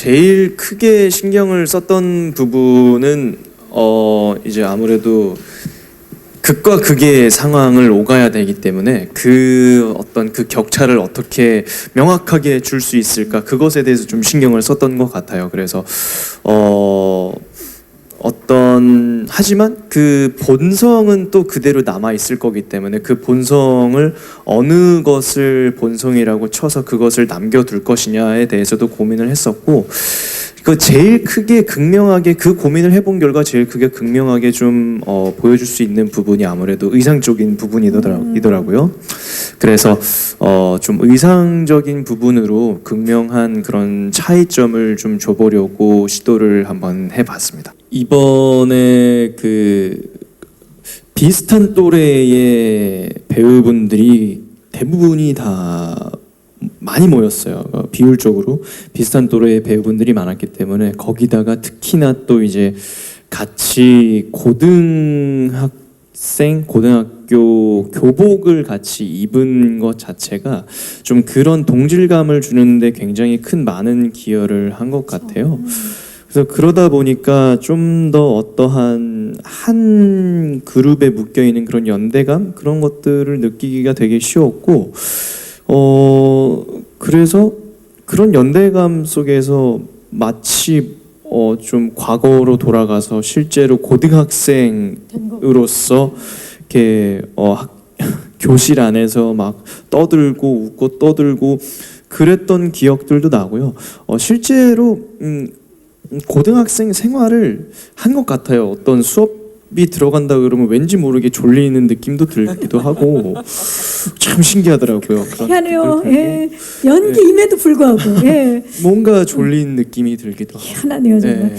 제일 크게 신경을 썼던 부분은 어 이제 아무래도 극과 극의 상황을 오가야 되기 때문에 그 어떤 그 격차를 어떻게 명확하게 줄 수 있을까 그것에 대해서 좀 신경을 썼던 것 같아요. 그래서 어 하지만 그 본성은 또 그대로 남아 있을 거기 때문에 그 본성을 어느 것을 본성이라고 쳐서 그것을 남겨둘 것이냐에 대해서도 고민을 했었고 그 제일 크게 극명하게 그 고민을 해본 결과 제일 크게 극명하게 좀 어, 보여줄 수 있는 부분이 아무래도 의상 쪽인 부분이더라고요. 그래서 어, 좀 의상적인 부분으로 극명한 그런 차이점을 좀 줘보려고 시도를 한번 해봤습니다. 이번에 그 비슷한 또래의 배우분들이 대부분이 다 많이 모였어요. 어, 비율적으로 비슷한 또래의 배우분들이 많았기 때문에 거기다가 특히나 또 이제 같이 고등학생 고등학교 교복을 같이 입은 것 자체가 좀 그런 동질감을 주는데 굉장히 큰 많은 기여를 한 것 같아요. 그래서 그러다 보니까 좀 더 어떠한 한 그룹에 묶여 있는 그런 연대감 그런 것들을 느끼기가 되게 쉬웠고 어 그래서 그런 연대감 속에서 마치 어 좀 과거로 돌아가서 실제로 고등학생으로서 이렇게 어 학- 교실 안에서 막 떠들고 웃고 떠들고 그랬던 기억들도 나고요. 어 실제로 음 고등학생 생활을 한 것 같아요. 어떤 수업이 들어간다 그러면 왠지 모르게 졸리는 느낌도 들기도 하고 참 신기하더라고요. 그런 희한해요. 느낌도 들고 예. 연기임에도 불구하고 예. 뭔가 졸린 느낌이 들기도 하고. 희한하네요 정말. 예.